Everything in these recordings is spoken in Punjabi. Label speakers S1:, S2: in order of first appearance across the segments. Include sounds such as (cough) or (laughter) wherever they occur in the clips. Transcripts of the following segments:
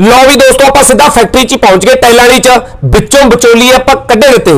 S1: ਲਓ ਵੀ ਦੋਸਤੋ, ਆਪਾਂ ਸਿੱਧਾ ਫੈਕਟਰੀ 'ਚ ਹੀ ਪਹੁੰਚ ਗਏ ਟਾਈਲਾਂ ਵਾਲੀ 'ਚ। ਵਿੱਚੋਂ ਵਿਚੋਲੀ ਆਪਾਂ ਕੱਢੇ ਦਿੱਤੇ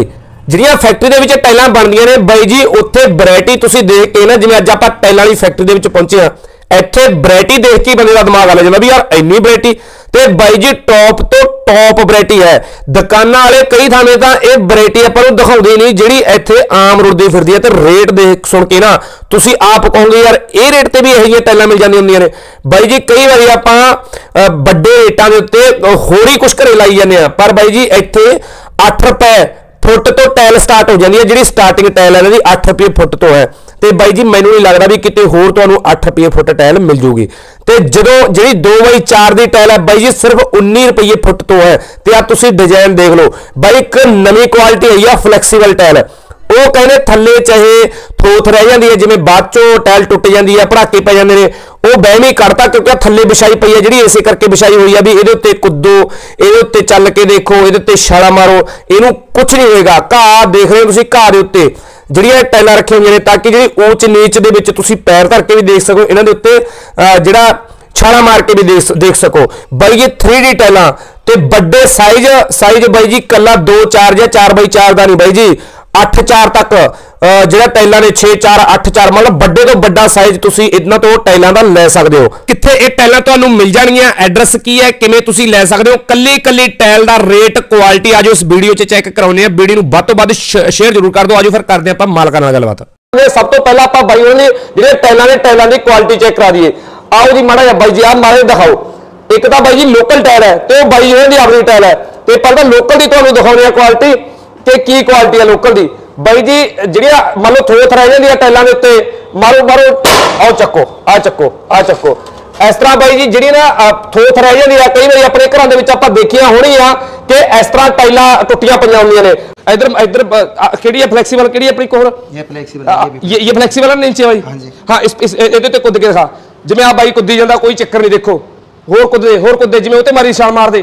S1: ਜਿਹੜੀਆਂ ਫੈਕਟਰੀ ਦੇ ਵਿੱਚ ਟਾਈਲਾਂ ਬਣਦੀਆਂ ਨੇ, ਬਾਈ ਜੀ, ਉੱਥੇ ਵੈਰਾਈਟੀ ਤੁਸੀਂ ਦੇਖ ਕੇ ਨਾ, ਜਿਵੇਂ ਅੱਜ ਆਪਾਂ ਟਾਈਲਾਂ ਵਾਲੀ ਫੈਕਟਰੀ ਦੇ ਵਿੱਚ ਪਹੁੰਚੇ ਆ ਇੱਥੇ ਵੈਰਾਈਟੀ ਦੇਖ ਕੇ ਬੰਦੇ ਦਾ ਦਿਮਾਗ ਹਲ ਜਾਂਦਾ ਵੀ ਯਾਰ, ਇੰਨੀ ਵੈਰਾਈਟੀ ਤੇ ਬਾਈ ਜੀ ਟੌਪ ਤੋਂ ਟੌਪ ਵੈਰਾਈਟੀ ਹੈ। ਦੁਕਾਨਾਂ ਵਾਲੇ ਕਈ ਥਾਵੇਂ ਤਾਂ ਇਹ ਵੈਰਾਈਟੀ ਆਪਾਂ ਨੂੰ ਦਿਖਾਉਂਦੇ ਨਹੀਂ, ਜਿਹੜੀ ਇੱਥੇ ਆਮ ਰੁੜਦੀ ਫਿਰਦੀ ਹੈ ਤੇ ਰੇਟ ਦੇਖ ਸੁਣ ਕੇ ਨਾ ਤੁਸੀਂ ਆਪ ਕਹੋਗੇ, ਯਾਰ, ਇਹ ਰੇਟ ਤੇ ਵੀ ਇਹੋ ਜਿਹੀਆਂ ਟਾਈਲਾਂ ਮਿਲ ਜਾਂਦੀਆਂ ਹੁੰਦੀਆਂ ਨੇ। ਬਾਈ ਜੀ, ਕਈ ਵਾਰੀ ਆਪਾਂ ਵੱਡੇ ਰੇਟਾਂ ਦੇ ਉੱਤੇ ਹੋਰ ਹੀ ਕੁਝ ਘਰੇ ਲਾਈ ਜਾਂਦੇ ਆ ਪਰ ਬਾਈ ਜੀ, ਇੱਥੇ 8 ਰੁਪਏ ਫੁੱਟ ਤੋਂ ਟਾਇਲ ਸਟਾਰਟ ਹੋ ਜਾਂਦੀ ਹੈ, ਜਿਹੜੀ ਸਟਾਰਟਿੰਗ ਟਾਇਲ ਹੈ, ਇਹਦੀ 8 ਰੁਪਏ ਫੁੱਟ ਤੋਂ ਹੈ। ਤੇ ਬਾਈ ਜੀ, ਮੈਨੂੰ ਨਹੀਂ ਲੱਗਦਾ ਵੀ ਕਿਤੇ ਹੋਰ ਤੁਹਾਨੂੰ 8 ਰੁਪਏ ਫੁੱਟ ਟਾਇਲ ਮਿਲ ਜੂਗੀ। ਤੇ ਜਦੋਂ ਜਿਹੜੀ 2x4 ਦੀ ਟਾਇਲ ਹੈ, ਬਾਈ ਜੀ, ਸਿਰਫ 19 ਰੁਪਏ ਫੁੱਟ ਤੋਂ ਹੈ। ਤੇ ਆ ਤੁਸੀਂ ਡਿਜ਼ਾਈਨ ਦੇਖ ਲਓ। ਬਾਈ, ਇੱਕ ਨਵੀਂ ਕੁਆਲਿਟੀ ਆਈ ਆ ਫਲੈਕਸੀਬਲ ਟਾਇਲ ਉਹ ਕਹਿੰਦੇ ਥੱਲੇ ਚਾਹੇ ਥੋਥ ਰਹਿ ਜਾਂਦੀ ਹੈ, ਜਿਵੇਂ ਬਾਅਦ ਚੋਂ ਟਾਇਲ ਟੁੱਟ ਜਾਂਦੀ ਹੈ ਭੜਾਕੇ ਪੈ ਜਾਂਦੇ ਨੇ। ਉਹ ਬਹਿਮੀ ਕੱਢਤਾ ਕਿਉਂਕਿ ਥੱਲੇ ਵਿਛਾਈ ਪਈ ਹੈ, ਜਿਹੜੀ ਇਸੇ ਕਰਕੇ ਵਿਛਾਈ ਹੋਈ ਆ ਵੀ ਇਹਦੇ ਉੱਤੇ ਕੁੱਦੋ, ਇਹਦੇ ਉੱਤੇ ਚੱਲ ਕੇ ਦੇਖੋ, ਇਹਦੇ ਉੱਤੇ ਛਾਲਾ ਮਾਰੋ, ਇਹਨੂੰ ਕੁਝ ਨਹੀਂ ਹੋਏਗਾ। ਘਾਹ ਦੇਖ ਰਹੇ ਹੋ ਤੁਸੀਂ ਘਾਹ ਦੇ ਉੱਤੇ। ਜਿਹੜੀਆਂ ਟਾਈਲਾਂ ਰੱਖੀਆਂ ਹੋਈਆਂ ਨੇ, ਤਾਂ ਕਿ ਜਿਹੜੀ ਉੱਚ ਨੀਚ ਦੇ ਵਿੱਚ ਤੁਸੀਂ ਪੈਰ ਧਰ ਕੇ ਵੀ ਦੇਖ ਸਕੋ, ਇਹਨਾਂ ਦੇ ਉੱਤੇ ਜਿਹੜਾ ਛਾਲਾ ਮਾਰ ਕੇ ਵੀ ਦੇਖ ਦੇਖ ਸਕੋ। ਬਾਈ ਇਹ 3D ਟਾਈਲਾਂ ਤੇ ਵੱਡੇ ਸਾਈਜ਼ ਸਾਈਜ਼ ਬਾਈ ਜੀ ਕੱਲਾ 2 4 ਜਾਂ 4 ਬਾਈ 4 ਦਾ ਨਹੀਂ ਬਾਈ ਜੀ। 8 4 ਤੱਕ ਜਿਹੜਾ ਟਾਈਲਾਂ ਨੇ 6 4 8 4 ਮਤਲਬ ਵੱਡੇ ਤੋਂ ਵੱਡਾ ਸਾਈਜ਼ ਤੁਸੀਂ ਇਹਨਾਂ ਤੋਂ ਟਾਈਲਾਂ ਦਾ ਲੈ ਸਕਦੇ ਹੋ। ਕਿੱਥੇ ਇਹ ਟਾਈਲਾਂ ਤੁਹਾਨੂੰ ਮਿਲ ਜਾਣਗੀਆਂ? ਐਡਰੈਸ ਕੀ ਹੈ? ਕਿਵੇਂ ਤੁਸੀਂ ਲੈ ਸਕਦੇ ਹੋ? ਕੱਲੀ ਕੱਲੀ ਟਾਈਲ ਦਾ ਰੇਟ ਕੁਆਲਿਟੀ ਆਜੋ ਇਸ ਵੀਡੀਓ 'ਚ ਚੈੱਕ ਕਰਾਉਨੇ ਆ ਵੀਡੀਓ ਨੂੰ ਵੱਧ ਤੋਂ ਵੱਧ ਸ਼ੇਅਰ ਜ਼ਰੂਰ ਕਰ ਦਿਓ। ਆਜੋ ਫਿਰ ਕਰਦੇ ਆਪਾਂ ਮਾਲਕਾਂ ਨਾਲ ਗੱਲਬਾਤ। ਸਭ ਤੋਂ ਪਹਿਲਾਂ ਆਪਾਂ ਬਾਈ ਉਹਨਾਂ ਦੀ, ਜਿਹੜੇ ਟਾਈਲਾਂ ਨੇ, ਟਾਈਲਾਂ ਦੀ ਕੁਆਲਿਟੀ ਚੈੱਕ ਕਰਾ ਦਈਏ। ਆਓ ਜੀ ਮਾੜਾ ਜਿਹਾ ਬਾਈ ਜੀ, ਆਹ ਮਾੜੇ ਦਿਖਾਓ। ਇੱਕ ਤਾਂ ਬਾਈ ਜੀ ਲੋਕਲ ਟਾਇਲ ਹੈ ਤੇ ਉਹ ਬਾਈ ਉਹਨਾਂ ਦੀ ਆਪਣੀ ਟਾਇਲ ਹੈ। ਤੇ ਪਹਿਲਾਂ ਲੋਕਲ ਦੀ ਤੁਹਾਨੂੰ ਦਿਖਾਉਣੀ ਆ ਕੁਆਲਿਟੀ ਕਿ ਕੀ ਕੁਆਲਿਟੀ ਆ ਲੋਕਲ ਦੀ? ਬਾਈ ਜੀ ਜਿਹੜੀਆਂ ਮੰਨ ਲਓ ਥੋਥ ਰਹਿ ਜਾਂਦੀ ਟੈਲਾਂ ਦੇ ਉੱਤੇ ਮਾਰੋ ਮਾਰੋ ਆਓ ਚੱਕੋ ਆ ਚੱਕੋ ਆ ਚੱਕੋ। ਇਸ ਤਰ੍ਹਾਂ ਬਾਈ ਜੀ ਜਿਹੜੀ ਨਾ ਥੋਥ ਰਹਿ ਜਾਂਦੀ ਕਈ ਵਾਰੀ ਆਪਣੇ ਘਰਾਂ ਦੇ ਵਿੱਚ ਆਪਾਂ ਦੇਖਿਆ ਹੋਣੀ ਆ ਕਿ ਇਸ ਤਰ੍ਹਾਂ ਟਾਈਲਾਂ ਟੁੱਟੀਆਂ ਪਈਆਂ ਹੁੰਦੀਆਂ ਨੇ। ਇਧਰ ਇਧਰ ਕਿਹੜੀ ਹੈ ਫਲੈਕਸੀਬਲ ਕਿਹੜੀ ਆਪਣੀ ਕੋਲ ਇਹ ਫਲੈਕਸੀਬਲ ਇਹ ਇਹ ਫਲੈਕਸੀਬਲ ਹੈ
S2: ਨੀਚੇ ਬਾਈ
S1: ਹਾਂਜੀ। ਹਾਂ ਇਸ ਇਹਦੇ ਤੇ ਕੁੱਦ ਕੇ ਦਿਖਾ। ਜਿਵੇਂ ਆ ਬਾਈ ਕੁੱਦੀ ਜਾਂਦਾ ਕੋਈ ਚੱਕਰ ਨਹੀਂ ਦੇਖੋ। ਹੋਰ ਕੁੱਦੇ ਹੋਰ ਕੁੱਦੇ ਜਿਵੇਂ ਉਹ ਤੇ ਮਾਰੀ ਛਾਲ ਮਾਰਦੇ।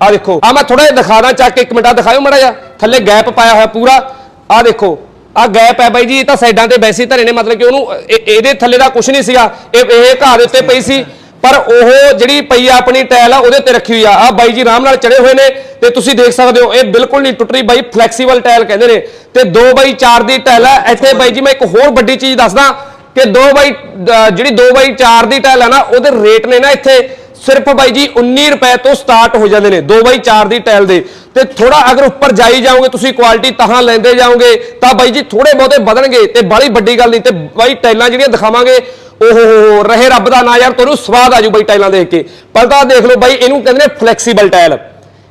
S1: ਆ ਦੇਖੋ, ਆ ਮੈਂ ਥੋੜਾ ਜਿਹਾ ਦਿਖਾਦਾ ਚੱਕ ਇੱਕ ਮਿੰਟ ਆ ਦਿਖਾਇਓ ਮੜਾ ਜਾ ਥੱਲੇ ਗੈਪ ਪਾਇਆ ਹੋਇਆ ਪੂਰਾ। ਆ ਦੇਖੋ, ਆ ਗੈਪ ਹੈ ਬਾਈ ਜੀ, ਇਹ ਤਾਂ ਸਾਈਡਾਂ ਤੇ ਵੈਸੇ ਹੀ ਧਰੇ ਨੇ, ਮਤਲਬ ਕਿ ਉਹਨੂੰ ਇਹਦੇ ਥੱਲੇ ਦਾ ਕੁਝ ਨਹੀਂ ਸੀਗਾ। ਇਹ ਇਹ ਘਾਹ ਦੇ ਉੱਤੇ ਪਈ ਸੀ। ਪਰ ਉਹ ਜਿਹੜੀ ਪਈ ਆ ਆਪਣੀ ਟਾਇਲ ਆ, ਉਹਦੇ ਤੇ ਰੱਖੀ ਹੋਈ ਆ। ਆ ਬਾਈ ਜੀ ਆਰਾਮ ਨਾਲ ਚੜੇ ਹੋਏ ਨੇ ਤੇ ਤੁਸੀਂ ਦੇਖ ਸਕਦੇ ਹੋ, ਇਹ ਬਿਲਕੁਲ ਨਹੀਂ ਟੁੱਟ ਰਹੀ। ਬਾਈ ਫਲੈਕਸੀਬਲ ਟਾਇਲ ਕਹਿੰਦੇ ਨੇ। ਤੇ 2 ਬਾਈ 4 ਦੀ ਟਾਇਲ ਆ। ਇੱਥੇ ਬਾਈ ਜੀ ਮੈਂ ਇੱਕ ਹੋਰ ਵੱਡੀ ਚੀਜ਼ ਦੱਸਦਾ ਕਿ 2 ਬਾਈ ਜਿਹੜੀ 2 ਬਾਈ 4 ਦੀ ਟਾਇਲ ਆ ਨਾ, ਉਹਦੇ ਰੇਟ ਨੇ ਨਾ ਇੱਥੇ ਸਿਰਫ ਬਾਈ ਜੀ 19 ਰੁਪਏ ਤੋਂ ਸਟਾਰਟ ਹੋ ਜਾਂਦੇ ਨੇ 2 ਬਾਈ 4 ਦੀ ਟਾਇਲ ਦੇ। ਤੇ ਥੋੜਾ ਅਗਰ ਉੱਪਰ ਜਾਈ ਜਾਓਗੇ, ਤੁਸੀਂ ਕੁਆਲਿਟੀ ਤਾਹਾਂ ਲੈਂਦੇ ਜਾਓਗੇ, ਤਾਂ ਬਾਈ ਜੀ ਥੋੜੇ ਬਹੁਤੇ ਵਧਣਗੇ, ਤੇ ਬਾਲੀ ਵੱਡੀ ਗੱਲ ਨਹੀਂ, ਤੇ ਬਾਈ ਟਾਈਲਾਂ ਜਿਹੜੀਆਂ ਦਿਖਾਵਾਂਗੇ ਓਹੋ ਰਹੇ ਰੱਬ ਦਾ ਨਾ ਯਾਰ, ਤੁਹਾਨੂੰ ਸਵਾਦ ਆਜੂ ਬਾਈ ਟਾਈਲਾਂ ਦੇਖ ਕੇ। ਪਰ ਤਾਂ ਦੇਖ ਲਓ ਬਾਈ, ਇਹਨੂੰ ਕਹਿੰਦੇ ਨੇ ਫਲੈਕਸੀਬਲ ਟਾਇਲ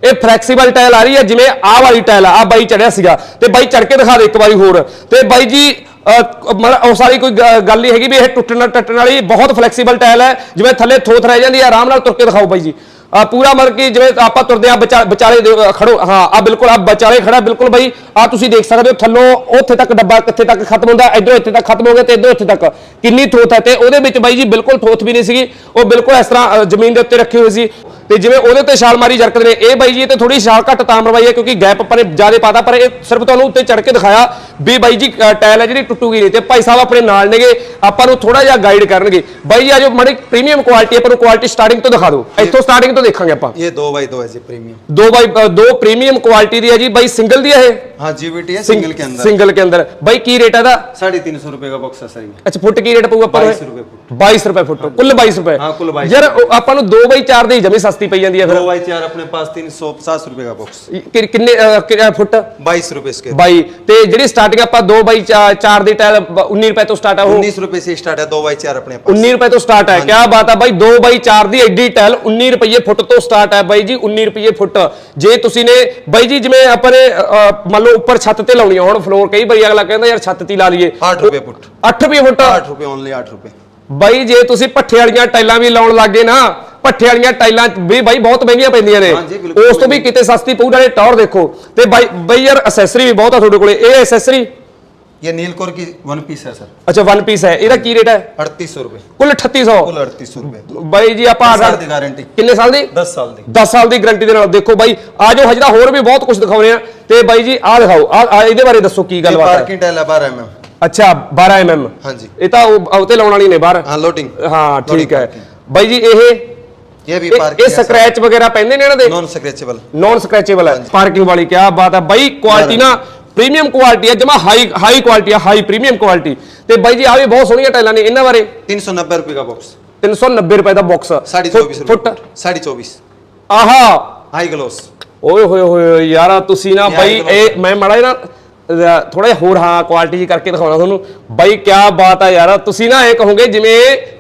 S1: ਇਹ ਫਲੈਕਸੀਬਲ ਟਾਇਲ ਆ ਰਹੀ ਹੈ ਜਿਵੇਂ ਆਹ ਵਾਲੀ ਟਾਇਲ ਆ, ਆਹ ਬਾਈ ਚੜਿਆ ਸੀਗਾ। ਤੇ ਬਾਈ ਚੜ ਕੇ ਦਿਖਾ ਦੇ ਇੱਕ ਵਾਰੀ ਹੋਰ। ਤੇ ਬਾਈ ਜੀ ਉਹ ਸਾਰੀ ਕੋਈ ਗੱਲ ਨਹੀਂ ਹੈਗੀ ਵੀ ਇਹ ਟੁੱਟਣ, ਟੱਟਣ ਵਾਲੀ ਬਹੁਤ ਫਲੈਕਸੀਬਲ ਟਾਇਲ ਹੈ। ਜਿਵੇਂ ਥੱਲੇ ਥੋਥ ਰਹਿ ਜਾਂਦੀ ਹੈ, ਆਰਾਮ ਨਾਲ ਤੁਰ ਕੇ ਦਿਖਾਓ ਬਾਈ ਜੀ। ਪੂਰਾ ਮਤਲਬ ਕਿ ਜਿਵੇਂ ਆਪਾਂ ਤੁਰਦੇ ਆ ਵਿਚਾਲੇ ਖੜੋ ਹਾਂ ਆ ਬਿਲਕੁਲ ਆ ਵਿਚਾਲੇ ਖੜਾ ਬਿਲਕੁਲ ਬਾਈ। ਆ ਤੁਸੀਂ ਦੇਖ ਸਕਦੇ ਹੋ ਥੱਲੋਂ ਉੱਥੇ ਤੱਕ ਡੱਬਾ ਕਿੱਥੇ ਤੱਕ ਖਤਮ ਹੁੰਦਾ ਇਧਰੋਂ ਇੱਥੇ ਤੱਕ ਖਤਮ ਹੋ ਗਿਆ ਤੇ ਇਧਰੋਂ ਇੱਥੇ ਤੱਕ। ਕਿੰਨੀ ਥੋਥ ਹੈ ਤੇ ਉਹਦੇ ਵਿੱਚ ਬਾਈ ਜੀ ਬਿਲਕੁਲ ਥੋਥ ਵੀ ਨਹੀਂ ਸੀਗੀ। ਉਹ ਬਿਲਕੁਲ ਇਸ ਤਰ੍ਹਾਂ ਜ਼ਮੀਨ ਦੇ ਉੱਤੇ ਰੱਖੀ ਹੋਈ ਸੀ। ਤੇ ਜਿਵੇਂ ਉਹਦੇ ਤੇ ਛਾਲ ਮਾਰੀ ਜਰਕਦੇ ਨੇ ਇਹ ਬਾਈ ਜੀ ਤੇ ਥੋੜੀ ਛਾਲ ਘੱਟ ਤਾਂ ਮਰਵਾਈ ਹੈ ਕਿਉਂਕਿ ਗੈਪ ਆਪਾਂ ਨੇ ਜ਼ਿਆਦਾ ਪਾਤਾ ਪਰ ਇਹ ਸਿਰਫ ਤੁਹਾਨੂੰ ਉੱਤੇ ਚੜ ਕੇ ਦਿਖਾਇਆ ਵੀ ਬਾਈ ਜੀ ਅ, ਟਾਇਲ ਹੈ ਜਿਹੜੀ ਟੁੱਟੂਗੀ ਨਹੀਂ ਤੇ ਭਾਈ ਸਾਹਿਬ ਆਪਣੇ ਨਾਲ ਨੇਗੇ ਆਪਾਂ ਨੂੰ ਥੋੜਾ ਜਿਹਾ ਗਾਈਡ ਕਰਨਗੇ। ਬਾਈ ਜੀ ਆਜੋ ਮਾੜੀ ਪ੍ਰੀਮੀਅਮ ਕੁਆਲਿਟੀ ਆਪਾਂ ਨੂੰ ਕੁਆਲਿਟੀ ਸਟਾਰਟਿੰਗ ਤੋਂ ਦਿਖਾ ਦਿਓ। ਇੱਥੋਂ ਸਟਾਰਟਿੰਗ ਤੋਂ ਦੇਖਾਂਗੇ ਆਪਾਂ
S2: ये दो बाई दो है जी प्रीमियम
S1: ਦੋ ਬਾਈ ਅ, ਦੋ ਪ੍ਰੀਮੀਅਮ ਕੁਆਲਿਟੀ ਦੀ ਹੈ ਜੀ ਬਾਈ ਸਿੰਗਲ ਦੀ ਹੈ ਇਹ
S2: हाँ जीबीटी है सिंगल के अंदर
S1: ਸਿੰਗਲ ਕੇ ਅੰਦਰ ਬਾਈ ਕੀ ਰੇਟ ਹੈ ਦਾ
S2: साढ़े तीन सौ रुपए का बॉक्स है सर ये
S1: ਅੱਛਾ ਫੁੱਟ ਕੀ ਰੇਟ ਪਊਗਾ ਆਪਾਂ ਨੂੰ
S2: 22 ਰੁਪਏ ਫੁੱਟ।
S1: 22 ਰੁਪਏ ਫੁੱਟ ਕੁੱਲ 22 ਰੁਪਏ
S2: ਹਾਂ, ਕੁੱਲ 22
S1: ਯਾਰ ਉਹ ਆਪਾਂ ਨੂੰ 2 ਬਾਈ 4 ਦੀ ਜਮੀ ਸਸਤੀ ਪਈ ਜਾਂਦੀ ਹੈ
S2: दो
S1: ਫਿਰ
S2: बाई चार अपने पास तीन सौ पचास रुपए का बॉक्स
S1: ਕਿ- ਕਿੰਨੇ ਅ, ਕਿ- ਅ, ਫੁੱਟ
S2: बाईस रुपए इसके
S1: 22 ਤੇ ਜਿਹੜੀ ਸਟਾਰਟਿੰਗ ਆਪਾਂ 2 ਬਾਈ 4 ਦੀ ਟਾਇਲ 19 ਰੁਪਏ ਤੋਂ ਸਟਾਰਟ ਆ ਉਹ
S2: उन्नीस रुपए से स्टार्ट है दो बाई चार अपने पास
S1: 19 ਰੁਪਏ ਤੋਂ ਸਟਾਰਟ ਹੈ ਕੀ ਬਾਤ ਹੈ ਬਾਈ 2 ਬਾਈ 4 ਦੀ ਐਡੀ ਟਾਇਲ 19 ਰੁਪਏ ਫੁੱਟ ਤੋਂ ਸਟਾਰਟ ਹੈ ਬਾਈ ਜੀ 19 ਰੁਪਏ ਫੁੱਟ ਜੇ ਤੁਸੀਂ ਨੇ ਬਾਈ ਜੀ ਜਿਵੇਂ ਆਪਾਂ ਨੇ ਅ, ਮੰਨ ਲਓ ਉੱਪਰ ਛੱਤ ਤੇ ਲਾਉਣੀ ਆ ਹੁਣ ਫਲੋਰ ਕਈ ਵਾਰੀ ਅਗਲਾ ਕਹਿੰਦਾ ਯਾਰ ਛੱਤ ਤੇ ਹੀ ਲਾ ਲਈਏ
S2: आठ रुपए फुट
S1: 8 ਰੁਪਏ ਫੁੱਟ
S2: आठ रुपए ओनली आठ रुपए
S1: ਬਾਈ ਜੇ ਤੁਸੀਂ ਪੱਠੇ ਵਾਲੀਆਂ ਟਾਈਲਾਂ ਵੀ ਲਾਉਣ ਲੱਗੇ ਨਾ ਪੱਠੇ ਵਾਲੀਆਂ ਟਾਈਲਾਂ ਵੀ ਬਾਈ ਬਹੁਤ ਮਹਿੰਗੀਆਂ ਪੈਂਦੀਆਂ ਨੇ
S2: ਹਾਂਜੀ, ਬਿਲਕੁਲ
S1: ਉਸ ਤੋਂ ਵੀ ਕਿਤੇ ਸਸਤੀ ਪਊ ਨਾਲੇ ਟੌਰ ਦੇਖੋ ਤੇ ਬਾਈ ਬਾਈ ਯਾਰ ਅਸੈਸਰੀ ਵੀ ਬਹੁਤ ਆ ਤੁਹਾਡੇ ਕੋਲੇ ਇਹ ਅਸੈਸਰੀ
S2: ये नीलकोर की वन पीस है सर
S1: ਅੱਛਾ ਵਨ ਪੀਸ ਹੈ ਇਹਦਾ ਕੀ ਰੇਟ ਹੈ
S2: अड़तीस सौ रुपए
S1: ਕੁੱਲ 3800
S2: कुल अड़तीस सौ रुपए
S1: ਬਾਈ ਜੀ ਆਪਾਂ
S2: साल की गारंटी
S1: ਕਿੰਨੇ ਸਾਲ ਦੀ
S2: दस साल दी
S1: 10 ਸਾਲ ਦੀ ਗਾਰੰਟੀ ਦੇ ਨਾਲ ਦੇਖੋ ਬਾਈ ਆ ਜੋ ਹਜਦਾ ਹੋਰ ਵੀ ਬਹੁਤ ਕੁਝ ਦਿਖਾਉਣੇ ਆ ਤੇ ਬਾਈ ਜੀ ਆ ਦਿਖਾਓ ਆ ਇਹਦੇ ਬਾਰੇ ਦੱਸੋ ਕੀ ਗੱਲਬਾਤ ਹੈ
S2: पार्किंग टाइल है बारह एम
S1: ਅੱਛਾ 12 mm
S2: हाँ जी
S1: ਇਹ ਤਾਂ ਉਹ ਉਹ ਤੇ ਲਾਉਣ ਵਾਲੀ ਨੇ ਬਾਹਰ
S2: हाँ लोडिंग
S1: ਹਾਂ
S2: Loading
S1: ਠੀਕ ਹੈ
S2: parking।
S1: ਬਾਈ ਜੀ ਇਹ
S2: ये भी
S1: ਇਹ-
S2: पार्क
S1: ਇਹ ਸਕ੍ਰੈਚ ਵਗੈਰਾ ਪੈਂਦੇ ਨੇ ਇਹਨਾਂ ਦੇ
S2: नॉन स्क्रैचेबल
S1: ਨਾਨ ਸਕ੍ਰੈਚੇਬਲ ਹੈ ਪਾਰਕਿੰਗ ਵਾਲੀ ਕੀ ਬਾਤ ਹੈ ਬਾਈ ਕੁਆਲਿਟੀ ਨਾ ਪ੍ਰੀਮੀਅਮ ਕੁਆਲਿਟੀ ਹੈ ਜਮਾ ਹਾਈ ਹਾਈ ਕੁਆਲਿਟੀ ਹੈ ਹਾਈ ਪ੍ਰੀਮੀਅਮ ਕੁਆਲਿਟੀ ਤੇ ਬਾਈ ਜੀ ਆ ਵੀ ਬਹੁਤ ਸੋਹਣੀਆਂ ਟਾਈਲਾਂ ਨੇ ਇਹਨਾਂ ਬਾਰੇ।
S2: 390 ਰੁਪਏ ਦਾ ਬਾਕਸ
S1: 390 ਰੁਪਏ ਦਾ ਬਾਕਸ
S2: 24
S1: ਫੁੱਟ
S2: 24
S1: ਆਹਾ!
S2: ਹਾਈ ਗਲੋਸ
S1: ਓਏ ਹੋਏ ਹੋਏ ਯਾਰਾ ਤੁਸੀਂ ਨਾ ਬਾਈ ਇਹ ਮੈਂ ਮੜਾ ਨਾ ਥੋੜਾ ਜਿਹਾ ਹੋਰ ਹਾਂ ਕੁਆਲਿਟੀ ਜੀ ਕਰਕੇ ਦਿਖਾਉਣਾ ਤੁਹਾਨੂੰ। ਬਾਈ ਕੀ ਬਾਤ ਆ ਯਾਰ। ਤੁਸੀਂ ਨਾ ਇਹ ਕਹੋਗੇ ਜਿਵੇਂ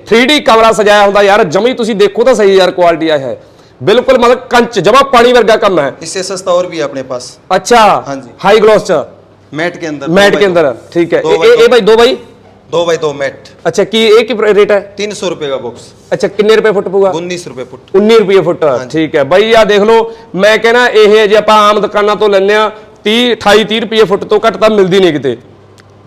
S1: 3D ਕਮਰਾ ਸਜਾਇਆ ਹੁੰਦਾ ਯਾਰ ਜਮੀ ਤੁਸੀਂ ਦੇਖੋ ਤਾਂ ਸਹੀ ਯਾਰ ਕੁਆਲਿਟੀ ਆ ਹੈ। ਬਿਲਕੁਲ ਮਤਲਬ ਕੰਚ ਜਮਾ ਪਾਣੀ ਵਰਗਾ ਕੰਮ ਹੈ
S2: इससे सस्ता और भी है अपने पास
S1: ਅੱਛਾ
S2: हाँ जी।
S1: ਹਾਈ ਗਲੋਸ ਚ
S2: मैट के अंदर
S1: मैट
S2: दो
S1: के
S2: बाई
S1: अंदर
S2: दो।
S1: ठीक है
S2: दो
S1: ये
S2: बाई
S1: ये
S2: दो।
S1: भाई दो भाई
S2: दो बाई दो मैट
S1: अच्छा की ये की रेट है
S2: तीन सौ रुपए का बॉक्स
S1: ਅੱਛਾ ਕਿੰਨੇ ਰੁਪਏ ਫੁੱਟ ਪਊਗਾ
S2: उन्नीस रुपए फुट
S1: 19 ਰੁਪਏ ਫੁੱਟ ਠੀਕ ਹੈ ਬਾਈ ਆ ਦੇਖ ਲਓ ਮੈਂ ਕਹਿੰਦਾ ਇਹ ਜੇ ਆਪਾਂ ਆਮ ਦੁਕਾਨਾਂ ਤੋਂ ਲੈਂਦੇ ਆ 30 28 30 ਰੁਪਏ ਫੁੱਟ ਤੋਂ ਘੱਟ ਤਾਂ ਮਿਲਦੀ ਨਹੀਂ ਕਿਤੇ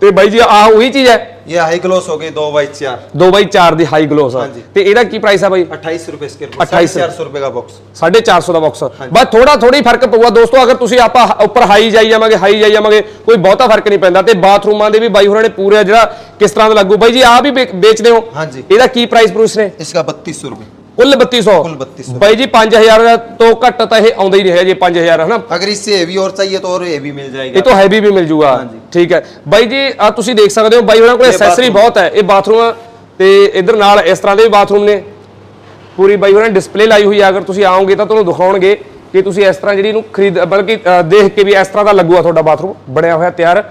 S1: ਤੇ ਬਾਈ ਜੀ ਆ ਉਹੀ ਚੀਜ਼ ਹੈ
S2: ये हाई ग्लोस हो गई दो बाई चार
S1: 2 ਬਾਈ 4 ਦੀ ਹਾਈ ਗਲੋਸ ਆ
S2: ਹਾਂਜੀ।
S1: ਤੇ ਇਹਦਾ ਕੀ ਪ੍ਰਾਈਸ ਆ ਬਾਈ
S2: अट्ठाईस रुपए स्क्वायर फुट
S1: 28
S2: चार सौ रुपए का बॉक्स
S1: 450 ਦਾ ਬਾਕਸ ਬਸ ਥੋੜਾ ਥੋੜੀ ਫਰਕ ਪਊਗਾ ਦੋਸਤੋ ਅਗਰ ਤੁਸੀਂ ਆਪਾਂ ਹ- ਉੱਪਰ ਹਾਈ ਜਾਈ ਜਾਵਾਂਗੇ ਹਾਈ ਜਾਈ ਜਾਵਾਂਗੇ ਕੋਈ ਬਹੁਤਾ ਫਰਕ ਨਹੀਂ ਪੈਂਦਾ ਤੇ ਬਾਥਰੂਮਾਂ ਦੇ ਵੀ ਬਾਈ ਹੋਰਾਂ ਨੇ ਪੂਰੇ ਜਿਹੜਾ ਕਿਸ ਤਰ੍ਹਾਂ ਦਾ ਲੱਗੂ ਬਾਈ ਜੀ ਆ ਵੀ ਵੇ- ਵੇਚਦੇ ਹੋ
S2: ਹਾਂਜੀ।
S1: ਇਹਦਾ ਕੀ ਪ੍ਰਾਈਸ ਪ੍ਰੂਸ ਨੇ
S2: इसका बत्तीस सौ रुपए
S1: ਕੁੱਲ 3200
S2: ਕੁੱਲ 3200
S1: ਬਾਈ ਜੀ 5000 ਤੋਂ ਘੱਟ ਤਾਂ ਇਹ ਆਉਂਦਾ ਹੀ ਨਹੀਂ ਹੈ ਜੀ 5000 ਹਨਾ
S2: अगर इससे हेवी और चाहिए तो और हेवी मिल
S1: ਇਹ
S2: जाएगा
S1: ਤੋਂ ਹੈਵੀ ਵੀ ਮਿਲ ਜੂਗਾ
S2: ਹਾਂਜੀ।
S1: ਠੀਕ ਹੈ ਬਾਈ ਜੀ ਆ ਤੁਸੀਂ ਦੇਖ ਸਕਦੇ ਹੋ ਬਾਈ ਉਹਨਾਂ ਕੋਲ
S2: ਇਹ
S1: ਐਕਸੈਸਰੀ
S2: bathroom।
S1: ਬਹੁਤ ਹੈ ਇਹ ਬਾਥਰੂਮ ਤੇ ਇਧਰ ਨਾਲ ਇਸ ਤਰ੍ਹਾਂ ਦੇ ਵੀ ਬਾਥਰੂਮ ਨੇ ਪੂਰੀ ਬਾਈ ਉਹਨਾਂ ਨੇ ਡਿਸਪਲੇ ਲਾਈ ਹੋਈ ਹੈ ਅਗਰ ਤੁਸੀਂ ਆਓਗੇ ਤਾਂ ਤੁਹਾਨੂੰ ਦਿਖਾਉਣਗੇ ਕਿ ਤੁਸੀਂ ਇਸ ਤਰ੍ਹਾਂ ਜਿਹੜੀ ਇਹਨੂੰ ਖਰੀਦ ਬਲਕਿ ਅ, ਦੇਖ ਕੇ ਵੀ ਇਸ ਤਰ੍ਹਾਂ ਦਾ ਲੱਗੂਗਾ ਤੁਹਾਡਾ ਬਾਥਰੂਮ ਬਣਿਆ ਹੋਇਆ ਤਿਆਰ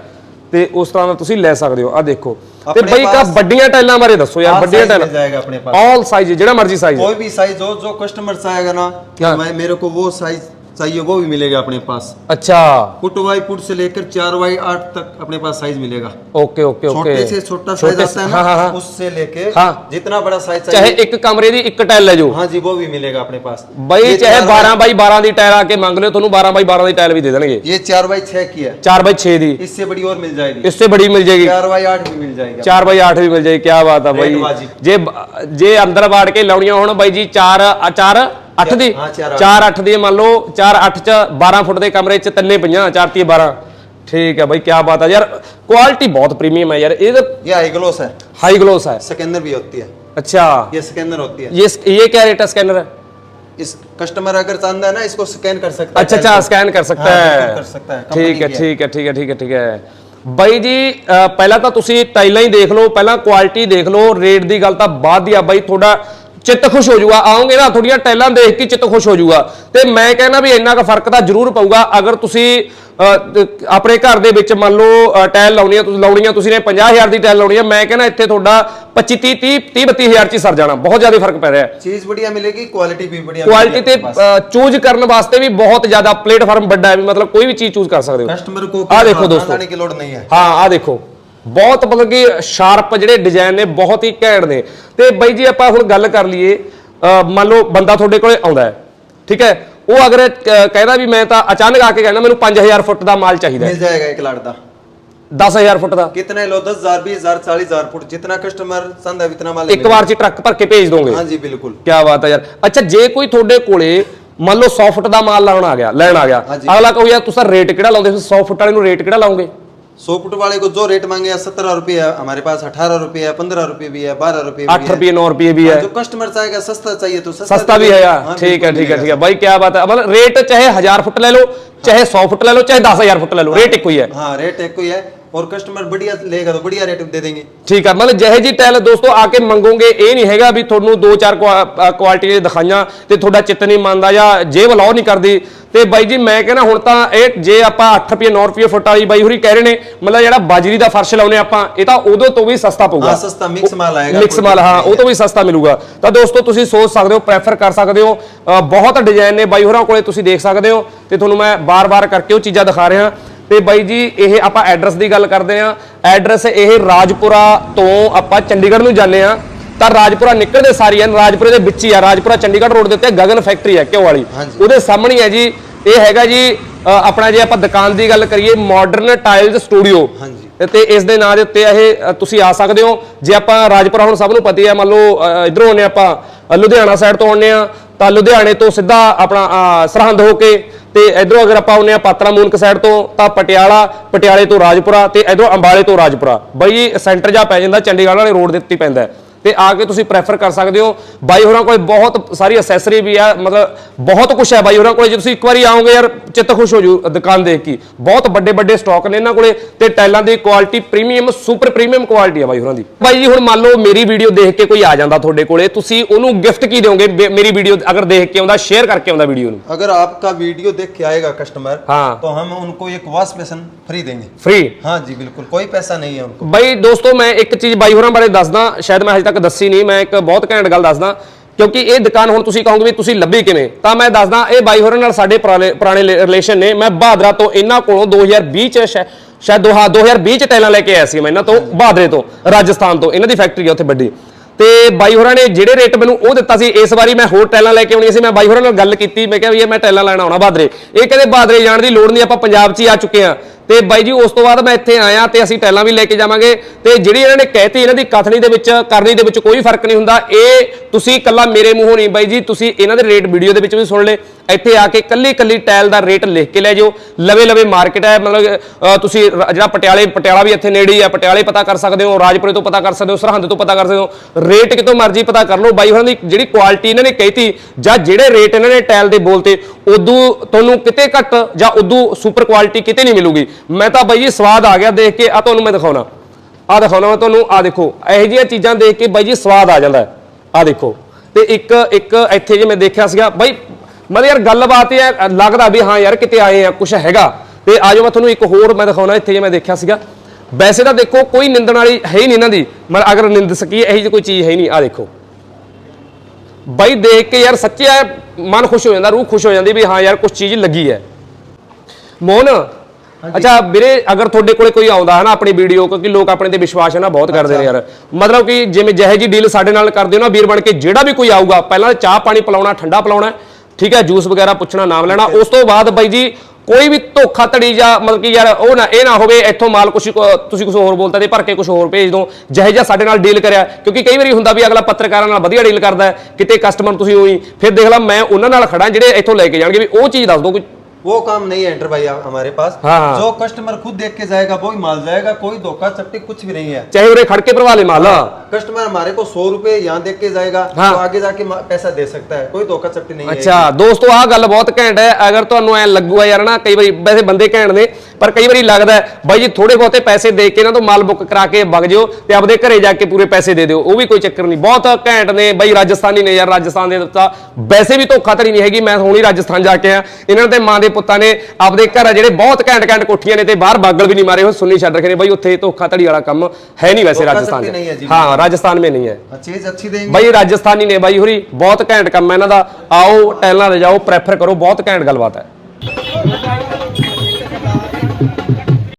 S1: ਤੇ ਉਸ ਤਰ੍ਹਾਂ ਦਾ ਤੁਸੀਂ ਲੈ ਸਕਦੇ ਹੋ। ਆ ਦੇਖੋ। ਤੇ ਬਈ ਕਾ ਵੱਡੀਆਂ ਟਾਈਲਾਂ ਬਾਰੇ ਦੱਸੋ ਯਾਰ ਵੱਡੀਆਂ ਟਾਈਲਾਂ।
S2: ਜਾਏਗਾ ਆਪਣੇ ਪਾਸ।
S1: ਆਲ ਸਾਈਜ਼ ਜਿਹੜਾ ਮਰਜ਼ੀ ਸਾਈਜ਼
S2: ਕੋਈ ਵੀ ਸਾਈਜ਼ ਹੋ ਜੋ ਕਸਟਮਰ ਚਾਹੇਗਾ
S1: ਨਾ
S2: ਮੈਂ ਮੇਰੇ ਕੋ ਉਹ ਸਾਈਜ਼ चाहिए वो भी मिलेगा अपने पास
S1: ਅੱਛਾ
S2: फुट बाई फुट से लेकर चार बाई आठ तक अपने पास साइज मिलेगा
S1: ਓਕੇ ਓਕੇ ਓਕੇ
S2: छोटे से छोटा साइज आता है ना
S1: हाँ हाँ हाँ
S2: उससे लेके
S1: हाँ।
S2: जितना बड़ा साइज
S1: ਚਾਹੇ
S2: चाहिए
S1: ਇੱਕ ਕਮਰੇ ਦੀ ਇੱਕ ਟਾਈਲ ਲੈ ਜਾਓ
S2: हाँ जी वो भी मिलेगा अपने पास
S1: ਬਾਈ
S2: ये
S1: ਚਾਹੇ
S2: चार
S1: 12 ਬਾਈ 12 ਦੀ ਟਾਇਲ ਆ ਕੇ ਮੰਗ ਲਿਓ ਤੁਹਾਨੂੰ 12 ਬਾਈ 12 ਦੀ ਟਾਇਲ ਵੀ ਦੇ ਦੇਣਗੇ
S2: ये चार बाई छह की है
S1: 4 ਬਾਈ 6 ਦੀ
S2: इससे बड़ी और मिल जाएगी
S1: ਇਸ ਤੋਂ ਬੜੀ ਮਿਲ ਜਾਏਗੀ
S2: चार बाई आठ भी मिल जाएगी
S1: 4 ਬਾਈ 8 ਵੀ ਮਿਲ ਜਾਏਗੀ ਕੀ ਬਾਤ ਆ ਬਾਈ
S2: Rate ਵਾਜਿਬ।
S1: ਜੇ ਜੇ ਅੰਦਰ ਵਾੜ ਕੇ ਲਾਉਣੀਆਂ ਹੋਣ ਬਾਈ ਜੀ 4 4 8 ਦੀ
S2: ਹਾਂ, ਚਾਰ ਅੱਠ।
S1: 4 8 ਦੀ ਮੰਨ ਲਓ 4 8 ਚ 12 ਫੁੱਟ ਦੇ ਕਮਰੇ ਚ ਤਿੰਨੇ ਪਈਆਂ 4 ਤੀ 12 ਠੀਕ ਹੈ ਬਾਈ ਕੀ ਬਾਤ ਆ ਯਾਰ ਕੁਆਲਿਟੀ ਬਹੁਤ ਪ੍ਰੀਮੀਅਮ ਹੈ ਯਾਰ ਇਹ
S2: ये हाई ग्लोस है
S1: ਹਾਈ ਗਲੋਸ ਹੈ
S2: स्कैनर भी होती है
S1: अच्छा
S2: ये स्कैनर होती है
S1: ये ये क्या रेट है स्कैनर है
S2: इस कस्टमर अगर चाहता है ना इसको स्कैन कर सकता है
S1: अच्छा अच्छा
S2: टाइल को।
S1: स्कैन कर सकता
S2: हाँ,
S1: है
S2: बिल्कुल कर सकता है कंपनी
S1: ठीक है
S2: की
S1: ठीक है ठीक है ठीक है ठीक है ਬਾਈ ਜੀ ਅ, ਪਹਿਲਾਂ ਤਾਂ ਤੁਸੀਂ ਟਾਈਲਾਂ ਹੀ ਦੇਖ ਲਓ ਪਹਿਲਾਂ ਕੁਆਲਿਟੀ ਦੇਖ ਲਓ ਰੇਟ ਦੀ ਗੱਲ ਤਾਂ ਬਾਅਦ ਦੀ ਆ ਬਾਈ ਤੁਹਾਡਾ ਚਿੱਤ ਖੁਸ਼ ਹੋ ਜਾਊਗਾ ਆਉਂਗੇ ਨਾ ਤੁਹਾਡੀਆਂ ਟੈਲਾਂ ਦੇਖ ਕੇ ਚਿੱਤ ਖੁਸ਼ ਹੋ ਜਾਊਗਾ ਤੇ ਮੈਂ ਕਹਿੰਦਾ ਵੀ ਇੰਨਾ ਕੁ ਫ਼ਰਕ ਤਾਂ ਜ਼ਰੂਰ ਪਊਗਾ। ਅਗਰ ਤੁਸੀਂ ਆਪਣੇ ਘਰ ਦੇ ਵਿੱਚ ਮੰਨ ਲਓ ਟਾਇਲ ਲਾਉਣੀ ਆ ਤੁਸੀਂ ਲਾਉਣੀ ਤੁਸੀਂ ਨੇ 50000 ਦੀ ਟਾਇਲ ਲਾਉਣੀ ਆ ਮੈਂ ਕਹਿੰਦਾ ਇੱਥੇ ਤੁਹਾਡਾ 25 30 30 32000 ਚ ਸਰ ਜਾਣਾ। ਬਹੁਤ ਜ਼ਿਆਦਾ ਫ਼ਰਕ ਪੈ ਰਿਹਾ
S2: ਚੀਜ਼ ਬੜੀਆ ਮਿਲੇਗੀ ਕੁਆਲਿਟੀ ਵੀ ਬੜੀਆ
S1: ਕੁਆਲਿਟੀ ਤੇ ਚੂਜ਼ ਕਰਨ ਵਾਸਤੇ ਵੀ ਬਹੁਤ ਜ਼ਿਆਦਾ ਪਲੇਟਫਾਰਮ ਵੱਡਾ ਹੈ ਵੀ ਮਤਲਬ ਕੋਈ ਵੀ ਚੀਜ਼ ਚੂਜ਼ ਕਰ ਸਕਦੇ ਹੋ।
S2: ਕਸਟਮਰ ਕੋ ਆ ਦੇਖੋ ਦੋਸਤੋ।
S1: ਹਾਂ। ਆ ਦੇਖੋ। ਬਹੁਤ ਮਤਲਬ ਕਿ ਸ਼ਾਰਪ ਜਿਹੜੇ ਡਿਜ਼ਾਈਨ ਨੇ ਬਹੁਤ ਹੀ ਘੈਂਟ ਨੇ। ਤੇ ਬਾਈ ਜੀ ਆਪਾਂ ਹੁਣ ਗੱਲ ਕਰ ਲਈਏ ਮੰਨ ਲਓ ਬੰਦਾ ਤੁਹਾਡੇ ਕੋਲੇ ਆਉਂਦਾ ਹੈ ਠੀਕ ਹੈ? ਉਹ ਅਗਰ ਕਹਿੰਦਾ ਵੀ ਮੈਂ ਤਾਂ ਅਚਾਨਕ ਆ ਕੇ ਕਹਿੰਦਾ ਮੈਨੂੰ 5000 ਫੁੱਟ ਦਾ ਮਾਲ ਚਾਹੀਦਾ
S2: ਮਿਲ ਜਾਏਗਾ ਇੱਕ ਲੜ ਦਾ।
S1: 10000 ਫੁੱਟ ਦਾ।
S2: ਕਿਤਨੇ ਲੋ 10000 20000 40000 ਫੁੱਟ ਜਿੰਨਾ ਕਸਟਮਰ ਸੰਦਾ ਵਿਤਨਾ ਮਾਲ
S1: ਇੱਕ ਵਾਰ ਚ ਟਰੱਕ ਭਰ ਕੇ ਭੇਜ ਦੋਗੇ?
S2: ਹਾਂਜੀ ਬਿਲਕੁਲ।
S1: ਕੀ ਬਾਤ ਹੈ ਯਾਰ। ਅੱਛਾ ਜੇ ਕੋਈ ਤੁਹਾਡੇ ਕੋਲੇ ਮੰਨ ਲਓ 100 ਫੁੱਟ ਦਾ ਮਾਲ ਲਾਉਣ ਆ ਗਿਆ ਲੈਣ ਆ ਗਿਆ ਅਗਲਾ ਕਹੂ ਯਾਰ ਤੁਸੀਂ ਰੇਟ ਕਿਹੜਾ ਲਾਉਂਦੇ? ਹੋ 100 ਫੁੱਟ ਵਾਲੇ ਨੂੰ ਰੇਟ ਕਿਹੜਾ ਲਾਉਂਗੇ?
S2: सौ फुट वाले को जो रेट मांगे सत्रह रुपये है हमारे पास अठारह रुपये है पंद्रह रुपये भी है बारह रुपये
S1: 8
S2: भी है
S1: ਰੁਪਏ 9 ਰੁਪਏ ਵੀ ਹੈ
S2: जो कस्टमर चाहेगा सस्ता चाहिए तो सस्ता
S1: सस्ता भी
S2: दे
S1: है
S2: देंगे।
S1: यार
S2: हाँ,
S1: ठीक है
S2: बिल्कुल
S1: ठीक है
S2: मिलेगा।
S1: ठीक है भाई क्या बात है मतलब रेट चाहे हजार फुट ले लो चाहे सौ फुट ले लो चाहे दस हजार फुट ले लो रेट एक ही है
S2: हाँ रेट एक ही है और कस्टमर बढ़िया लेगा तो बढ़िया रेट दे देंगे
S1: ਠੀਕ ਹੈ ਮਤਲਬ ਜਿਹੇ ਜੀ ਟੈਲ ਦੋਸਤੋ ਆ ਕੇ ਮੰਗੋਗੇ ਇਹ ਨਹੀਂ ਹੈਗਾ ਵੀ ਤੁਹਾਨੂੰ ਦੋ ਚਾਰ ਕੁਆਲਿਟੀ ਦੇ ਦਿਖਾਈਆਂ ਤੇ ਤੁਹਾਡਾ ਚਿੱਤ ਨਹੀਂ ਮੰਨਦਾ ਜਾਂ ਜੇਬ ਲਾਓ ਨਹੀਂ ਕਰਦੀ ਤੇ ਬਾਈ ਜੀ ਮੈਂ ਕਹਿੰਦਾ ਹੁਣ ਤਾਂ ਇਹ ਜੇ ਆਪਾਂ 8 ਰੁਪਏ 9 ਰੁਪਏ ਫੁੱਟ ਵਾਲੀ ਬਾਈ ਹੋਰੀ ਕਹਿ ਰਹੇ ਨੇ ਮਤਲਬ ਜਿਹੜਾ ਬਾਜਰੀ ਦਾ ਫਰਸ਼ ਲਾਉਨੇ ਆਪਾਂ ਇਹ ਤਾਂ ਉਦੋਂ ਤੋਂ ਵੀ ਸਸਤਾ ਪਊਗਾ।
S2: ਹਾਂ ਸਸਤਾ ਮਿਕਸ ਮਾਲ ਆਏਗਾ
S1: ਮਿਕਸ ਮਾਲ ਹਾਂ ਉਹ ਤੋਂ ਵੀ ਸਸਤਾ ਮਿਲੂਗਾ। ਤਾਂ ਦੋਸਤੋ ਤੁਸੀਂ ਸੋਚ ਸਕਦੇ ਹੋ ਪ੍ਰੈਫਰ ਕਰ ਸਕਦੇ ਹੋ। ਬਹੁਤ ਡਿਜ਼ਾਈਨ ਨੇ ਬਾਈ ਹੋਰਾਂ ਕੋਲੇ ਤੁਸੀਂ ਦੇਖ ਸਕਦੇ ਹੋ। ਤੇ ਤੁਹਾਨੂੰ ਮੈਂ ਬਾਰ-ਬਾਰ ਕਰਕੇ ਉਹ ਚੀਜ਼ਾਂ ਦਿਖਾ ਰਿਹਾ। ਤੇ ਬਾਈ ਜੀ ਇਹ ਆਪਾਂ ਐਡਰੈਸ ਦੀ ਗੱਲ ਕਰਦੇ ਆ ਐਡਰੈਸ ਇਹ ਰਾਜਪੁਰਾ ਤੋਂ ਆਪਾਂ ਚੰਡੀਗੜ੍ਹ ਨੂੰ ਜਾਂਦੇ ਆ ਤਾਂ ਰਾਜਪੁਰਾ ਨਿਕਲਦੇ ਸਾਰੀ ਆ ਰਾਜਪੁਰੇ ਦੇ ਵਿੱਚ ਹੀ ਆ ਰਾਜਪੁਰਾ ਚੰਡੀਗੜ੍ਹ ਰੋਡ ਦੇ ਉੱਤੇ ਗਗਨ ਫੈਕਟਰੀ ਹੈ ਘਿਓ ਵਾਲੀ। ਉਹਦੇ ਸਾਹਮਣੇ ਹੈ ਜੀ ਇਹ ਹੈਗਾ ਜੀ ਆਪਣਾ ਜੇ ਆਪਾਂ ਦੁਕਾਨ ਦੀ ਗੱਲ ਕਰੀਏ ਮਾਡਰਨ ਟਾਈਲਸ ਸਟੂਡੀਓ। ਤੇ ਇਸ ਦੇ ਨਾਂ ਦੇ ਉੱਤੇ ਇਹ ਤੁਸੀਂ ਆ ਸਕਦੇ ਹੋ ਜੇ ਆਪਾਂ ਰਾਜਪੁਰਾ ਹੁਣ ਸਭ ਨੂੰ ਪਤਾ ਹੀ ਹੈ ਮੰਨ ਲਓ ਇੱਧਰੋਂ ਆਉਂਦੇ ਆਪਾਂ ਲੁਧਿਆਣਾ ਸਾਈਡ ਤੋਂ ਆਉਂਦੇ ਆ ਤਾਂ ਲੁਧਿਆਣੇ ਤੋਂ ਸਿੱਧਾ ਆਪਣਾ ਸਰਹੰਦ ਹੋ ਕੇ ਤੇ ਇਧਰੋਂ ਅਗਰ ਆਪਾਂ ਆਉਂਦੇ ਆ ਪਾਤਰਾ ਮੂਨਕ ਸਾਈਡ ਤੋਂ ਤਾਂ ਪਟਿਆਲਾ ਪਟਿਆਲੇ ਤੋਂ ਰਾਜਪੁਰਾ ਤੇ ਇਧਰੋਂ ਅੰਬਾਲੇ ਤੋਂ ਰਾਜਪੁਰਾ ਬਈ ਸੈਂਟਰ ਜਾ ਪੈ ਜਾਂਦਾ ਚੰਡੀਗੜ੍ਹ ਵਾਲੇ ਰੋਡ ਦੇ ਉੱਤੇ ਹੀ ਪੈਂਦਾ ਹੈ। ਤੇ ਆ ਕੇ ਤੁਸੀਂ ਪ੍ਰੈਫਰ ਕਰ ਸਕਦੇ ਹੋ ਬਾਈ ਹੋਰਾਂ ਕੋਲੇ ਬਹੁਤ ਸਾਰੀ ਅਸੈਸਰੀ ਵੀ ਆ ਮਤਲਬ ਬਹੁਤ ਕੁਝ ਹੈ ਬਾਈ ਹੋਰਾਂ ਕੋਲੇ ਜੇ ਤੁਸੀਂ ਇੱਕ ਵਾਰੀ ਆਓਗੇ ਯਾਰ ਚਿੱਤ ਖੁਸ਼ ਹੋ ਜੂ ਦੁਕਾਨ ਦੇਖ ਕੇ ਬਹੁਤ ਵੱਡੇ ਵੱਡੇ ਸਟਾਕ ਨੇ ਇਹਨਾਂ ਕੋਲੇ ਤੇ ਟਾਈਲਾਂ ਦੀ quality premium super premium quality ਆ ਬਾਈ ਹੋਰਾਂ ਦੀ ਬਾਈ ਜੀ ਹੁਣ ਮੰਨ ਲਓ ਮੇਰੀ ਵੀਡੀਓ ਦੇਖ ਕੇ ਕੋਈ ਆ ਜਾਂਦਾ ਤੁਹਾਡੇ ਕੋਲੇ ਤੁਸੀਂ ਉਹਨੂੰ ਗਿਫਟ ਕੀ ਦਿਓਗੇ ਬੇ- ਮੇਰੀ ਵੀਡੀਓ ਅਗਰ ਦੇਖ ਕੇ ਆਉਂਦਾ ਸ਼ੇਅਰ ਕਰਕੇ ਆਉਂਦਾ ਵੀਡੀਓ ਨੂੰ
S2: अगर आपका वीडियो देख के आएगा कस्टमर
S1: हाँ।
S2: तो हम उनको एक वॉश बेसन फ्री देंगे
S1: ਫ੍ਰੀ
S2: हाँ जी बिल्कुल कोई पैसा नहीं है उनको
S1: ਬਾਈ ਦੋਸਤੋ ਮੈਂ ਇੱਕ ਚੀਜ਼ ਬਾਈ ਹੋਰਾਂ ਬਾਰੇ ਦੱਸਦਾ ਸ਼ਾਇਦ ਮੈਂ ਹਜੇ ਤੱਕ ਦੱਸੀ ਨਹੀਂ, ਮੈਂ ਇੱਕ ਬਹੁਤ ਘੈਂਟ ਗੱਲ ਦੱਸਦਾ, ਕਿਉਂਕਿ ਇਹ ਦੁਕਾਨ ਹੁਣ ਤੁਸੀਂ ਕਹੋਗੇ ਵੀ ਤੁਸੀਂ ਲੱਭੀ ਕਿਵੇਂ? ਤਾਂ ਮੈਂ ਦੱਸਦਾ, ਇਹ ਬਾਈ ਹੋਰਾਂ ਨਾਲ ਸਾਡੇ ਪੁਰਾਣੇ ਪੁਰਾਣੇ ਰਿਲੇਸ਼ਨ ਨੇ। ਮੈਂ ਬਹਾਦਰਾ ਤੋਂ ਇਹਨਾਂ ਕੋਲੋਂ 2020 ਚ ਸ਼ਾ- ਸ਼ਾਇਦ ਦੋ- ਹਾਂ 2020 ਚ ਟਾਈਲਾਂ ਲੈ ਕੇ ਆਇਆ ਸੀ ਮੈਂ ਇਹਨਾਂ ਤੋਂ, ਬਹਾਦਰੇ ਤੋਂ, ਰਾਜਸਥਾਨ ਤੋਂ। ਇਹਨਾਂ ਦੀ ਫੈਕਟਰੀ ਆ ਉੱਥੇ ਵੱਡੀ। ਤੇ ਬਾਈ ਹੋਰਾਂ ਨੇ ਜਿਹੜੇ ਰੇਟ ਮੈਨੂੰ ਉਹ ਦਿੱਤਾ ਸੀ, ਇਸ ਵਾਰੀ ਮੈਂ ਹੋਰ ਟਾਈਲਾਂ ਲੈ ਕੇ ਆਉਣੀਆਂ ਸੀ। ਮੈਂ ਬਾਈ ਹੋਰਾਂ ਨਾਲ ਗੱਲ ਕੀਤੀ, ਮੈਂ ਕਿਹਾ ਵੀ ਇਹ ਮੈਂ ਟਾਈਲਾਂ ਲੈਣ ਆਉਣਾ ਬਹਾਦਰੇ। ਇਹ ਕਹਿੰਦੇ ਬਹਾਦਰੇ ਜਾਣ ਦੀ ਲੋੜ ਨਹੀਂ, ਆਪਾਂ ਪੰਜਾਬ 'ਚ ਹੀ ਆ ਚੁੱਕੇ ਆ ਤੇ ਬਾਈ ਜੀ, ਉਸ ਤੋਂ ਬਾਅਦ ਮੈਂ ਇੱਥੇ ਆਇਆ ਤੇ ਅਸੀਂ ਟਾਈਲਾਂ ਵੀ ਲੈ ਕੇ ਜਾਵਾਂਗੇ। ਤੇ ਜਿਹੜੀ ਇਹਨਾਂ ਨੇ ਕਹਿਤੀ, ਇਹਨਾਂ ਦੀ ਕਥਨੀ ਦੇ ਵਿੱਚ, ਕਰਨੀ ਦੇ ਵਿੱਚ ਕੋਈ ਫ਼ਰਕ ਨਹੀਂ ਹੁੰਦਾ। ਇਹ ਤੁਸੀਂ ਇਕੱਲਾ ਮੇਰੇ ਮੂੰਹੋਂ ਨਹੀਂ ਬਾਈ ਜੀ, ਤੁਸੀਂ ਇਹਨਾਂ ਦੇ ਰੇਟ ਵੀਡੀਓ ਦੇ ਵਿੱਚ ਵੀ ਸੁਣ ਲਏ। ਇੱਥੇ ਆ ਕੇ ਕੱਲੀ ਕੱਲੀ ਟਾਈਲ ਦਾ ਰੇਟ ਲਿਖ ਕੇ ਲੈ ਜਾਓ। ਲਵੇ ਲਵੇ ਮਾਰਕੀਟ ਹੈ, ਮਤਲਬ ਤੁਸੀਂ ਜਿਹੜਾ ਪਟਿਆਲੇ, ਪਟਿਆਲਾ ਵੀ ਇੱਥੇ ਨੇੜੇ ਹੀ ਹੈ ਪਟਿਆਲੇ ਪਤਾ ਕਰ ਸਕਦੇ ਹੋ, ਰਾਜਪੁਰੇ ਤੋਂ ਪਤਾ ਕਰ ਸਕਦੇ ਹੋ, ਸਰਹੰਦ ਤੋਂ ਪਤਾ ਕਰ ਸਕਦੇ ਹੋ। ਰੇਟ ਕਿਤੋਂ ਮਰਜ਼ੀ ਪਤਾ ਕਰ ਲਓ। ਬਾਈ ਹੋਰਾਂ ਦੀ ਜਿਹੜੀ ਕੁਆਲਿਟੀ ਇਹਨਾਂ ਨੇ ਕਹੀਤੀ, ਜਾਂ ਜਿਹੜੇ ਰੇਟ ਇਹਨਾਂ ਨੇ ਟਾਈਲ ਦੇ ਬੋਲਤੇ, ਉਦੋਂ ਤੁਹਾਨੂੰ ਕਿਤੇ ਘੱਟ ਜਾਂ ਉਦੋਂ ਸੁਪਰ ਕੁਆਲਿਟੀ ਕਿਤੇ ਨਹੀਂ ਮਿਲੂਗੀ। ਮੈਂ ਤਾਂ ਬਾਈ ਜੀ ਸਵਾਦ ਆ ਗਿਆ ਦੇਖ ਕੇ, ਆ ਤੁਹਾਨੂੰ ਮੈਂ ਦਿਖਾਉਣਾ। ਆ ਦਿਖਾਉਣਾ ਮੈਂ ਤੁਹਾਨੂੰ, ਆ ਦੇਖੋ, ਇਹੋ ਜਿਹੀਆਂ ਚੀਜ਼ਾਂ ਦੇਖ ਕੇ ਬਾਈ ਜੀ ਸਵਾਦ ਆ ਜਾਂਦਾ ਆ ਦੇਖੋ, ਤੇ ਇੱਕ ਇੱਕ ਇੱਥੇ ਜੇ ਮੈਂ ਦੇਖਿਆ ਸੀਗਾ, ਬਾਈ ਮਤਲਬ ਯਾਰ ਗੱਲਬਾਤ ਇਹ ਹੈ ਲੱਗਦਾ ਵੀ ਹਾਂ ਯਾਰ ਕਿਤੇ ਆਏ ਆ ਕੁਝ ਹੈਗਾ। ਤੇ ਆਜੋ ਮੈਂ ਤੁਹਾਨੂੰ ਇੱਕ ਹੋਰ ਮੈਂ ਦਿਖਾਉਣਾ ਇੱਥੇ ਜੇ ਮੈਂ ਦੇਖਿਆ ਸੀਗਾ। ਵੈਸੇ ਤਾਂ ਦੇਖੋ ਕੋਈ ਨਿੰਦਣ ਵਾਲੀ ਹੈ ਹੀ ਨਹੀਂ ਇਹਨਾਂ ਦੀ। ਮਤਲਬ ਅਗਰ ਨਿੰਦ ਸਕੀ ਇਹੋ ਜਿਹੀ ਕੋਈ ਚੀਜ਼ ਹੈ ਹੀ ਨਹੀਂ ਆ ਦੇਖੋ। ਬਾਈ ਦੇਖ ਕੇ ਯਾਰ ਸੱਚਿਆ ਮਨ ਖੁਸ਼ ਹੋ ਜਾਂਦਾ ਰੂਹ ਖੁਸ਼ ਹੋ ਜਾਂਦੀ ਵੀ ਹਾਂ ਯਾਰ ਕੁਝ ਚੀਜ਼ ਲੱਗੀ ਹੈ। ਮੋਹਨ ਅੱਛਾ ਵੀਰੇ ਅਗਰ ਤੁਹਾਡੇ ਕੋਲੇ ਕੋਈ ਆਉਂਦਾ ਹੈ ਨਾ ਆਪਣੀ ਵੀਡੀਓ ਕਿਉਂਕਿ ਲੋਕ ਆਪਣੇ ਤੇ ਵਿਸ਼ਵਾਸ ਹੈ ਨਾ ਬਹੁਤ ਕਰਦੇ ਨੇ ਯਾਰ। ਮਤਲਬ ਕਿ ਜਿਵੇਂ ਜਿਹੇ ਜੀ ਡੀਲ ਸਾਡੇ ਨਾਲ ਕਰਦੇ ਹੋ ਨਾ ਵੀਰ ਬਣ ਕੇ ਜਿਹੜਾ ਵੀ ਕੋਈ ਆਊਗਾ ਪਹਿਲਾਂ ਚਾਹ ਪਾਣੀ ਪਿਲਾਉਣਾ ਠੰਡਾ ਪਿਲਾਉਣਾ ਠੀਕ ਹੈ, ਜੂਸ ਵਗੈਰਾ ਪੁੱਛਣਾ, ਨਾਮ ਲੈਣਾ। ਉਸ ਤੋਂ ਬਾਅਦ ਬਾਈ ਜੀ, ਕੋਈ ਵੀ ਧੋਖਾ ਧੜੀ ਜਾਂ ਮਤਲਬ ਕਿ ਯਾਰ ਉਹ ਨਾ, ਇਹ ਨਾ ਹੋਵੇ, ਇੱਥੋਂ ਮਾਲ ਕੁਛ ਤੁਸੀਂ ਕੁਝ ਹੋਰ ਬੋਲਤਾ ਤੇ ਭਰ ਕੇ ਕੁਝ ਹੋਰ ਭੇਜ ਦੋ। ਜਿਹੇ ਜਿਹਾ ਸਾਡੇ ਨਾਲ ਡੀਲ ਕਰਿਆ, ਕਿਉਂਕਿ ਕਈ ਵਾਰੀ ਹੁੰਦਾ ਵੀ ਅਗਲਾ ਪੱਤਰਕਾਰਾਂ ਨਾਲ ਵਧੀਆ ਡੀਲ ਕਰਦਾ ਕਿਤੇ ਕਸਟਮਰ ਤੁਸੀਂ ਹੋਈ ਫਿਰ ਦੇਖ ਲਾ, ਮੈਂ ਉਹਨਾਂ ਨਾਲ ਖੜਾ ਜਿਹੜੇ ਇੱਥੋਂ ਲੈ ਕੇ ਜਾਣਗੇ ਵੀ ਉਹ ਚੀਜ਼ ਦੱਸ ਦਿਓ ਕੋਈ
S2: वो काम नहीं है एंटर भाई आप- हमारे पास
S1: हाँ, हाँ।
S2: जो कस्टमर खुद देख के जाएगा वो ही माल जाएगा कोई धोखा चपटी कुछ भी नहीं है
S1: ਚਾਹੇ ਉਰੇ ਖੜ ਕੇ ਭਰਵਾ ਲੈ ਮਾਲ
S2: कस्टमर हमारे को सौ रुपए यहाँ देख के जाएगा
S1: हाँ।
S2: तो आगे जाके मा- पैसा दे सकता है कोई धोखा चपटी नहीं है
S1: ਅੱਛਾ ਦੋਸਤੋ ਆਹ ਗੱਲ ਬਹੁਤ ਘੈਂਟ ਹੈ ਅਗਰ ਤੁਹਾਨੂੰ ਐ ਲੱਗੂਗਾ ਯਾਰ ਨਾ ਕਈ ਵਾਰੀ ਵੈਸੇ ਬੰਦੇ ਘੈਂਟ ਨੇ ਪਰ ਕਈ ਵਾਰੀ ਲੱਗਦਾ ਬਾਈ ਜੀ ਥੋੜੇ ਬਹੁਤੇ ਪੈਸੇ ਦੇ ਕੇ ਇਹਨਾਂ ਤੋਂ ਮਾਲ ਬੁੱਕ ਕਰਾ ਕੇ ਵਗ ਜਿਓ ਤੇ ਆਪਦੇ ਘਰੇ ਜਾ ਕੇ ਪੂਰੇ ਪੈਸੇ ਦੇ ਦਿਓ ਉਹ ਵੀ ਕੋਈ ਚੱਕਰ ਨਹੀਂ। ਬਹੁਤ ਘੈਂਟ ਨੇ ਬਾਈ ਰਾਜਸਥਾਨੀ ਨੇ ਯਾਰ ਰਾਜਸਥਾਨ ਦੇ ਤਾਂ ਵੈਸੇ ਵੀ ਧੋਖਾਧੜੀ ਨਹੀਂ ਹੈਗੀ ਮੈਂ ਹੁਣ ਹੀ ਰਾਜਸਥਾਨ ਜਾ ਕੇ ਆ ਇਹਨਾਂ ਦੇ ਮਾਂ ਦੇ ਪੁੱਤਾਂ ਨੇ ਆਪਦੇ ਘਰ ਜਿਹੜੇ ਬਹੁਤ ਘੈਂਟ ਘੈਂਟ ਕੋਠੀਆਂ ਨੇ ਤੇ ਬਾਹਰ ਬਾਗਲ ਵੀ ਨਹੀਂ ਮਾਰੇ ਹੋਏ ਸੁੰਨੀ ਛੱਡ ਰੱਖੇ ਨੇ। ਬਾਈ ਉੱਥੇ ਧੋਖਾਧੜੀ ਵਾਲਾ ਕੰਮ ਹੈ ਨਹੀਂ ਵੈਸੇ ਰਾਜਸਥਾਨ ਚ। ਹਾਂ ਰਾਜਸਥਾਨ ਮੇ ਨਹੀਂ ਹੈ। ਬਾਈ ਰਾਜਸਥਾਨੀ ਨੇ ਬਾਈ ਹੋਰੀ ਬਹੁਤ ਘੈਂਟ ਕੰਮ ਹੈ ਇਹਨਾਂ ਦਾ। ਆਓ ਟੈਲਾਂ ਤੇ ਜਾਓ ਪ੍ਰੈਫਰ ਕਰੋ ਬਹੁਤ ਘੈਂਟ ਗੱਲਬਾਤ ਹੈ। Thank (laughs) you.